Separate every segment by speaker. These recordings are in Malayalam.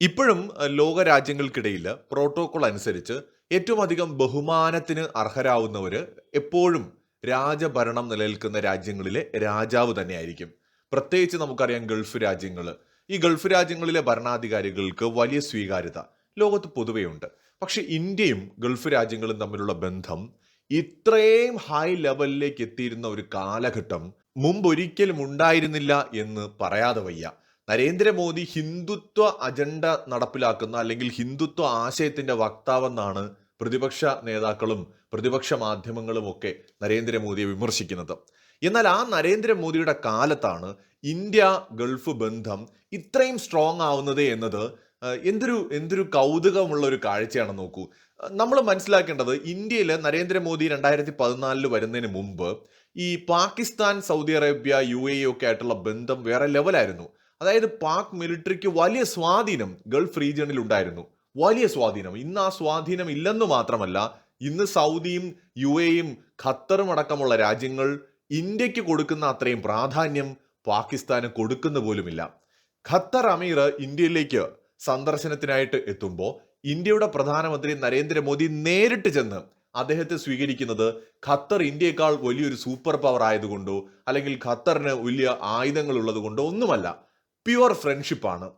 Speaker 1: ഇപ്പോഴും ലോക രാജ്യങ്ങൾക്കിടയിൽ പ്രോട്ടോകോൾ അനുസരിച്ച് ഏറ്റവും അധികം ബഹുമാനത്തിന് അർഹരാവുന്നവർ എപ്പോഴും രാജഭരണം നിലനിൽക്കുന്ന രാജ്യങ്ങളിലെ രാജാവ് തന്നെയായിരിക്കും. പ്രത്യേകിച്ച് നമുക്കറിയാം ഗൾഫ് രാജ്യങ്ങൾ ഈ ഗൾഫ് രാജ്യങ്ങളിലെ ഭരണാധികാരികൾക്ക് വലിയ സ്വീകാര്യത ലോകത്ത് പൊതുവെയുണ്ട് പക്ഷേ ഇന്ത്യയും ഗൾഫ് രാജ്യങ്ങളും തമ്മിലുള്ള ബന്ധം ഇത്രയും ഹൈ ലെവലിലേക്ക് എത്തിയിരുന്ന ഒരു കാലഘട്ടം മുമ്പൊരിക്കലും ഉണ്ടായിരുന്നില്ല എന്ന് പറയാതെ വയ്യ. നരേന്ദ്രമോദി ഹിന്ദുത്വ അജണ്ട നടപ്പിലാക്കുന്ന അല്ലെങ്കിൽ ഹിന്ദുത്വ ആശയത്തിന്റെ വക്താവെന്നാണ് പ്രതിപക്ഷ നേതാക്കളും പ്രതിപക്ഷ മാധ്യമങ്ങളും ഒക്കെ നരേന്ദ്രമോദിയെ വിമർശിക്കുന്നത്. എന്നാൽ ആ നരേന്ദ്രമോദിയുടെ കാലത്താണ് ഇന്ത്യ ഗൾഫ് ബന്ധം ഇത്രയും സ്ട്രോങ് ആവുന്നത് എന്നത് എന്തൊരു എന്തൊരു കൗതുകമുള്ള ഒരു കാഴ്ചയാണ് നോക്കൂ. നമ്മൾ മനസ്സിലാക്കേണ്ടത് ഇന്ത്യയിൽ നരേന്ദ്രമോദി രണ്ടായിരത്തി പതിനാലിൽ വരുന്നതിന് മുമ്പ് ഈ Pakistan Saudi Arabia U A ഒക്കെ ആയിട്ടുള്ള ബന്ധം വേറെ ലെവലായിരുന്നു അതായത് പാക് മിലിറ്ററിക്ക് വലിയ സ്വാധീനം ഗൾഫ് റീജിയണിൽ ഉണ്ടായിരുന്നു. വലിയ സ്വാധീനം. ഇന്ന് ആ സ്വാധീനം ഇല്ലെന്ന് മാത്രമല്ല ഇന്ന് സൗദിയും യു എയും ഖത്തറും അടക്കമുള്ള രാജ്യങ്ങൾ ഇന്ത്യയ്ക്ക് കൊടുക്കുന്ന അത്രയും പ്രാധാന്യം പാകിസ്ഥാന് കൊടുക്കുന്ന പോലുമില്ല. ഖത്തർ അമീർ ഇന്ത്യയിലേക്ക് സന്ദർശനത്തിനായിട്ട് എത്തുമ്പോൾ ഇന്ത്യയുടെ പ്രധാനമന്ത്രി നരേന്ദ്രമോദി നേരിട്ട് ചെന്ന് അദ്ദേഹത്തെ സ്വീകരിക്കുന്നത് ഖത്തർ ഇന്ത്യയെക്കാൾ വലിയൊരു സൂപ്പർ പവർ ആയതുകൊണ്ടോ അല്ലെങ്കിൽ ഖത്തറിന് വലിയ ആയുധങ്ങൾ ഉള്ളത് കൊണ്ടോ ഒന്നുമല്ല. പ്യുവർ ഫ്രണ്ട്ഷിപ്പാണ്.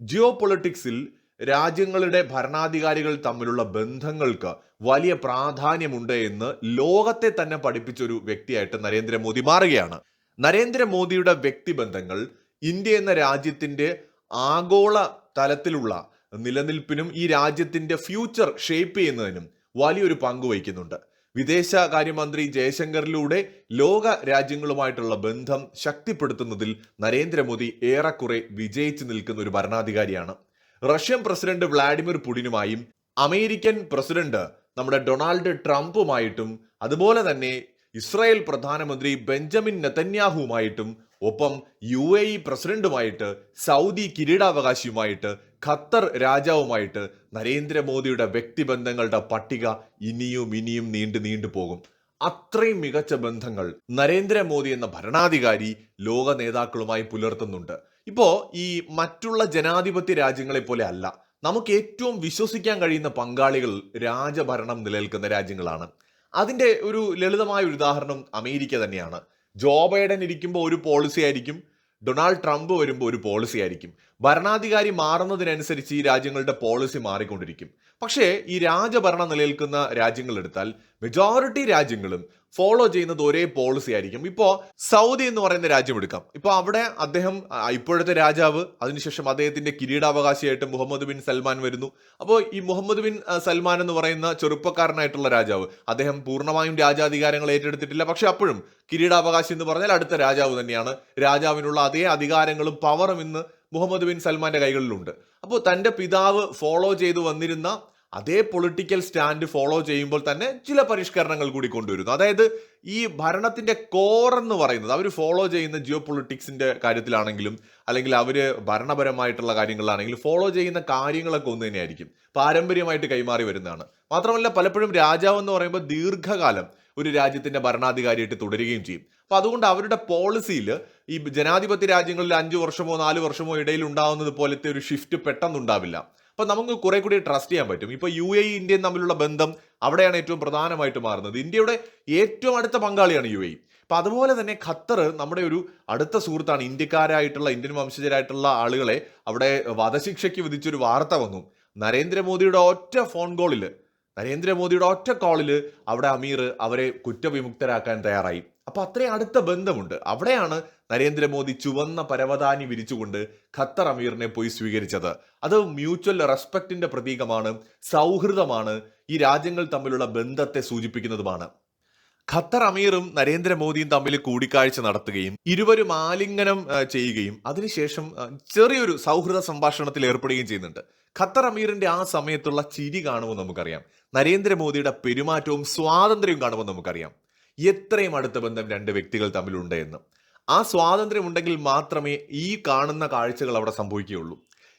Speaker 1: ജിയോ പൊളിറ്റിക്സിൽ രാജ്യങ്ങളുടെ ഭരണാധികാരികൾ തമ്മിലുള്ള ബന്ധങ്ങൾക്ക് വലിയ പ്രാധാന്യമുണ്ട് എന്ന് ലോകത്തെ തന്നെ പഠിപ്പിച്ച ഒരു വ്യക്തിയായിട്ട് നരേന്ദ്രമോദി മാറുകയാണ്. നരേന്ദ്രമോദിയുടെ വ്യക്തിബന്ധങ്ങൾ ഇന്ത്യ എന്ന രാജ്യത്തിന്റെ ആഗോള തലത്തിലുള്ള നിലനിൽപ്പിനും ഈ രാജ്യത്തിന്റെ ഫ്യൂച്ചർ ഷേപ്പ് ചെയ്യുന്നതിനും വലിയൊരു പങ്ക് വഹിക്കുന്നുണ്ട്. വിദേശകാര്യമന്ത്രി ജയശങ്കറിലൂടെ ലോക രാജ്യങ്ങളുമായിട്ടുള്ള ബന്ധം ശക്തിപ്പെടുത്തുന്നതിൽ നരേന്ദ്രമോദി ഏറെക്കുറെ വിജയിച്ചു നിൽക്കുന്ന ഒരു ഭരണാധികാരിയാണ്. റഷ്യൻ പ്രസിഡന്റ് വ്ളാഡിമിർ പുടിനുമായും അമേരിക്കൻ പ്രസിഡന്റ് നമ്മുടെ ഡൊണാൾഡ് ട്രംപുമായിട്ടും അതുപോലെ തന്നെ ഇസ്രായേൽ പ്രധാനമന്ത്രി ബെഞ്ചമിൻ നെതന്യാഹുവുമായിട്ടും ഒപ്പം യു എ ഇ പ്രസിഡന്റുമായിട്ട് സൗദി കിരീടാവകാശിയുമായിട്ട് ഖത്തർ രാജാവുമായിട്ട് നരേന്ദ്രമോദിയുടെ വ്യക്തിബന്ധങ്ങളുടെ പട്ടിക ഇനിയും ഇനിയും നീണ്ടു നീണ്ടു പോകും. അത്രയും മികച്ച ബന്ധങ്ങൾ നരേന്ദ്രമോദി എന്ന ഭരണാധികാരി ലോക നേതാക്കളുമായി പുലർത്തുന്നുണ്ട്. ഇപ്പോ ഈ മറ്റുള്ള ജനാധിപത്യ രാജ്യങ്ങളെ പോലെ അല്ല. നമുക്ക് ഏറ്റവും വിശ്വസിക്കാൻ കഴിയുന്ന പങ്കാളികൾ രാജഭരണം നിലനിൽക്കുന്ന രാജ്യങ്ങളാണ്. അതിന്റെ ഒരു ലളിതമായ ഒരു ഉദാഹരണം അമേരിക്ക തന്നെയാണ്. ജോ ബൈഡൻ ഇരിക്കുമ്പോൾ ഒരു പോളിസി ആയിരിക്കും. ഡൊണാൾഡ് ട്രംപ് വരുമ്പോൾ ഒരു പോളിസി ആയിരിക്കും. ഭരണാധികാരി മാറുന്നതിനനുസരിച്ച് ഈ രാജ്യങ്ങളുടെ പോളിസി മാറിക്കൊണ്ടിരിക്കും. പക്ഷേ ഈ രാജഭരണം നിലനിൽക്കുന്ന രാജ്യങ്ങൾ എടുത്താൽ മെജോറിറ്റി രാജ്യങ്ങളും ഫോളോ ചെയ്യുന്നത് ഒരേ പോളിസി ആയിരിക്കും. ഇപ്പോൾ സൗദി എന്ന് പറയുന്ന രാജ്യം എടുക്കാം. ഇപ്പോൾ അവിടെ അദ്ദേഹം ഇപ്പോഴത്തെ രാജാവ് അതിനുശേഷം അദ്ദേഹത്തിന്റെ കിരീടാവകാശിയായിട്ട് മുഹമ്മദ് ബിൻ സൽമാൻ വരുന്നു. അപ്പോൾ ഈ മുഹമ്മദ് ബിൻ സൽമാൻ എന്ന് പറയുന്ന ചെറുപ്പക്കാരനായിട്ടുള്ള രാജാവ് അദ്ദേഹം പൂർണമായും രാജാധികാരങ്ങൾ ഏറ്റെടുത്തിട്ടില്ല. പക്ഷെ അപ്പോഴും കിരീടാവകാശി എന്ന് പറഞ്ഞാൽ അടുത്ത രാജാവ് തന്നെയാണ്. രാജാവിനുള്ള അതേ അധികാരങ്ങളും പവറും ഇന്ന് മുഹമ്മദ് ബിൻ സൽമാന്റെ കൈകളിലുണ്ട്. അപ്പോൾ തന്റെ പിതാവ് ഫോളോ ചെയ്തു വന്നിരുന്ന അതേ പൊളിറ്റിക്കൽ സ്റ്റാൻഡ് ഫോളോ ചെയ്യുമ്പോൾ തന്നെ ചില പരിഷ്കരണങ്ങൾ കൂടി കൊണ്ടുവരുന്നു. അതായത് ഈ ഭരണത്തിന്റെ കോർ എന്ന് പറയുന്നത് അവർ ഫോളോ ചെയ്യുന്ന ജിയോ പൊളിറ്റിക്സിന്റെ കാര്യത്തിലാണെങ്കിലും അല്ലെങ്കിൽ അവർ ഭരണപരമായിട്ടുള്ള കാര്യങ്ങളിലാണെങ്കിലും ഫോളോ ചെയ്യുന്ന കാര്യങ്ങളൊക്കെ ഒന്ന് തന്നെയായിരിക്കും. പാരമ്പര്യമായിട്ട് കൈമാറി വരുന്നതാണ്. മാത്രമല്ല പലപ്പോഴും രാജാവ് എന്ന് പറയുമ്പോൾ ദീർഘകാലം ഒരു രാജ്യത്തിന്റെ ഭരണാധികാരിയായിട്ട് തുടരുകയും ചെയ്യും. അപ്പോൾ അതുകൊണ്ട് അവരുടെ പോളിസിയിൽ ഈ ജനാധിപത്യ രാജ്യങ്ങളിൽ അഞ്ച് വർഷമോ നാല് വർഷമോ ഇടയിൽ ഉണ്ടാവുന്നത് പോലത്തെ ഒരു ഷിഫ്റ്റ് പെട്ടെന്നുണ്ടാവില്ല. അപ്പൊ നമുക്ക് കുറെ കൂടി ട്രസ്റ്റ് ചെയ്യാൻ പറ്റും. ഇപ്പോൾ യു എ ഇന്ത്യയും തമ്മിലുള്ള ബന്ധം അവിടെയാണ് ഏറ്റവും പ്രധാനമായിട്ട് മാറുന്നത്. ഇന്ത്യയുടെ ഏറ്റവും അടുത്ത പങ്കാളിയാണ് യു എ അപ്പോൾ അതുപോലെ തന്നെ ഖത്തർ നമ്മുടെ ഒരു അടുത്ത സുഹൃത്താണ്. ഇന്ത്യക്കാരായിട്ടുള്ള ഇന്ത്യൻ വംശജരായിട്ടുള്ള ആളുകളെ അവിടെ വധശിക്ഷയ്ക്ക് വിധിച്ചൊരു വാർത്ത വന്നു. നരേന്ദ്രമോദിയുടെ ഒറ്റ ഫോൺ കോളിൽ നരേന്ദ്രമോദിയുടെ ഒറ്റ കോളിൽ അവിടെ അമീർ അവരെ കുറ്റവിമുക്തരാക്കാൻ തയ്യാറായി. അപ്പൊ അത്രയും അടുത്ത ബന്ധമുണ്ട്. അവിടെയാണ് നരേന്ദ്രമോദി ചുവന്ന പരവതാനി വിരിച്ചുകൊണ്ട് ഖത്തർ അമീറിനെ പോയി സ്വീകരിച്ചത്. അത് മ്യൂച്വൽ റെസ്പെക്റ്റിന്റെ പ്രതീകമാണ് സൗഹൃദമാണ് ഈ രാജ്യങ്ങൾ തമ്മിലുള്ള ബന്ധത്തെ സൂചിപ്പിക്കുന്നതുമാണ്. ഖത്തർ അമീറും നരേന്ദ്രമോദിയും തമ്മിൽ കൂടിക്കാഴ്ച നടത്തുകയും ഇരുവരും ആലിംഗനം ചെയ്യുകയും അതിനുശേഷം ചെറിയൊരു സൗഹൃദ സംഭാഷണത്തിൽ ഏർപ്പെടുകയും ചെയ്യുന്നുണ്ട്. ഖത്തർ അമീറിന്റെ ആ സമയത്തുള്ള ചിരി കാണുമ്പോൾ നമുക്കറിയാം. നരേന്ദ്രമോദിയുടെ പെരുമാറ്റവും സ്വാതന്ത്ര്യവും കാണുമ്പോൾ നമുക്കറിയാം. എത്രയും അടുത്ത ബന്ധം രണ്ട് വ്യക്തികൾ തമ്മിലുണ്ട് എന്ന് ആ സ്വാതന്ത്ര്യം ഉണ്ടെങ്കിൽ മാത്രമേ ഈ കാണുന്ന കാഴ്ചകൾ അവിടെ സംഭവിക്കുകയുള്ളൂ.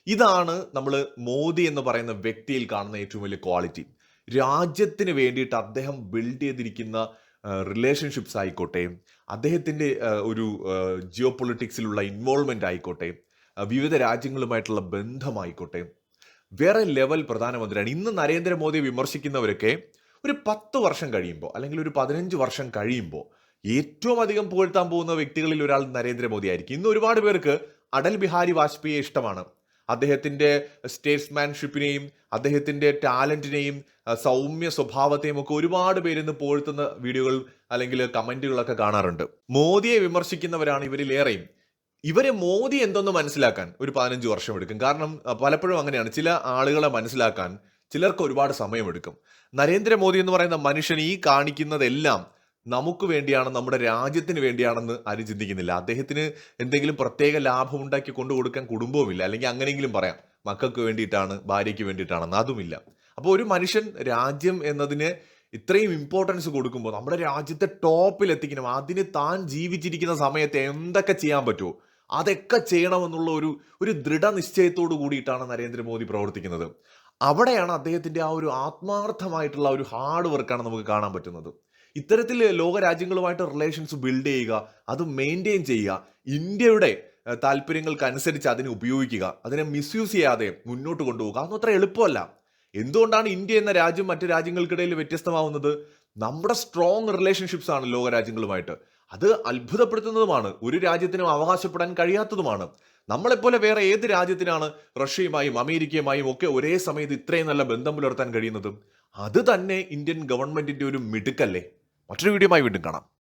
Speaker 1: ഇതാണ് നമ്മൾ മോദി എന്ന് പറയുന്ന വ്യക്തിയിൽ കാണുന്ന ഏറ്റവും വലിയ ക്വാളിറ്റി. രാജ്യത്തിന് വേണ്ടിയിട്ട് അദ്ദേഹം ബിൽഡ് ചെയ്തിരിക്കുന്ന റിലേഷൻഷിപ്സ് ആയിക്കോട്ടെ അദ്ദേഹത്തിന്റെ ഒരു ജിയോ പൊളിറ്റിക്സിലുള്ള ഇൻവോൾവ്മെന്റ് ആയിക്കോട്ടെ വിവിധ രാജ്യങ്ങളുമായിട്ടുള്ള ബന്ധമായിക്കോട്ടെ വേറെ ലെവൽ പ്രധാനമന്ത്രിയാണ്. ഇന്ന് നരേന്ദ്രമോദിയെ വിമർശിക്കുന്നവരൊക്കെ ഒരു പത്ത് വർഷം കഴിയുമ്പോൾ അല്ലെങ്കിൽ ഒരു പതിനഞ്ച് വർഷം കഴിയുമ്പോൾ ഏറ്റവും അധികം പുകഴ്ത്താൻ പോകുന്ന വ്യക്തികളിൽ ഒരാൾ നരേന്ദ്രമോദി ആയിരിക്കും. ഇന്ന് ഒരുപാട് പേർക്ക് അടൽ ബിഹാരി വാജ്പേയിയെ ഇഷ്ടമാണ്. അദ്ദേഹത്തിന്റെ സ്റ്റേറ്റ്സ്മാൻഷിപ്പിനെയും അദ്ദേഹത്തിന്റെ ടാലന്റിനെയും സൗമ്യ സ്വഭാവത്തെയും ഒക്കെ ഒരുപാട് പേര് ഇന്ന് പുകഴ്ത്തുന്ന വീഡിയോകൾ അല്ലെങ്കിൽ കമന്റുകളൊക്കെ കാണാറുണ്ട്. മോദിയെ വിമർശിക്കുന്നവരാണ് ഇവരിലേറെയും. ഇവരെ മോദി എന്തെന്ന് മനസ്സിലാക്കാൻ ഒരു പതിനഞ്ച് വർഷം എടുക്കും. കാരണം പലപ്പോഴും അങ്ങനെയാണ്. ചില ആളുകളെ മനസ്സിലാക്കാൻ ചിലർക്ക് ഒരുപാട് സമയമെടുക്കും. നരേന്ദ്രമോദി എന്ന് പറയുന്ന മനുഷ്യൻ ഈ കാണിക്കുന്നതെല്ലാം നമുക്ക് വേണ്ടിയാണ് നമ്മുടെ രാജ്യത്തിന് വേണ്ടിയാണെന്ന് ആരും ചിന്തിക്കുന്നില്ല. അദ്ദേഹത്തിന് എന്തെങ്കിലും പ്രത്യേക ലാഭം ഉണ്ടാക്കി കൊണ്ടു കൊടുക്കാൻ കുടുംബവുമില്ല. അല്ലെങ്കിൽ അങ്ങനെയെങ്കിലും പറയാം. മക്കൾക്ക് വേണ്ടിയിട്ടാണ് ഭാര്യയ്ക്ക് വേണ്ടിയിട്ടാണെന്ന് അതുമില്ല. അപ്പോൾ ഒരു മനുഷ്യൻ രാജ്യം എന്നതിന് ഇത്രയും ഇമ്പോർട്ടൻസ് കൊടുക്കുമ്പോൾ നമ്മുടെ രാജ്യത്തെ ടോപ്പിൽ എത്തിക്കണം അതിന് താൻ ജീവിച്ചിരിക്കുന്ന സമയത്ത് എന്തൊക്കെ ചെയ്യാൻ പറ്റുമോ? അതൊക്കെ ചെയ്യണമെന്നുള്ള ഒരു ഒരു ദൃഢനിശ്ചയത്തോടു കൂടിയിട്ടാണ് നരേന്ദ്രമോദി പ്രവർത്തിക്കുന്നത്. അവിടെയാണ് അദ്ദേഹത്തിന്റെ ആ ഒരു ആത്മാർത്ഥമായിട്ടുള്ള ഒരു ഹാർഡ് വർക്കാണ് നമുക്ക് കാണാൻ പറ്റുന്നത്. ഇത്തരത്തിൽ ലോകരാജ്യങ്ങളുമായിട്ട് റിലേഷൻസ് ബിൽഡ് ചെയ്യുക അത് മെയിന്റെയിൻ ചെയ്യുക ഇന്ത്യയുടെ താല്പര്യങ്ങൾക്കനുസരിച്ച് അതിനെ ഉപയോഗിക്കുക അതിനെ മിസ്യൂസ് ചെയ്യാതെ മുന്നോട്ട് കൊണ്ടുപോകുക അതൊന്നും അത്ര എളുപ്പമല്ല. എന്തുകൊണ്ടാണ് ഇന്ത്യ എന്ന രാജ്യം മറ്റു രാജ്യങ്ങൾക്കിടയിൽ വ്യത്യസ്തമാവുന്നത്? നമ്മുടെ സ്ട്രോങ് റിലേഷൻഷിപ്സ് ആണ് ലോക രാജ്യങ്ങളുമായിട്ട് അത് അത്ഭുതപ്പെടുത്തുന്നതുമാണ്. ഒരു രാജ്യത്തിനും അവകാശപ്പെടാൻ കഴിയാത്തതുമാണ്. നമ്മളെപ്പോലെ വേറെ ഏത് രാജ്യത്തിനാണ് റഷ്യയുമായും അമേരിക്കയുമായും ഒക്കെ ഒരേ സമയത്ത് ഇത്രയും നല്ല ബന്ധം പുലർത്താൻ കഴിയുന്നത്? അത് തന്നെ ഇന്ത്യൻ ഗവൺമെന്റിന്റെ ഒരു മിടുക്കല്ലേ? മറ്റൊരു വീഡിയോയുമായി വീണ്ടും കാണാം.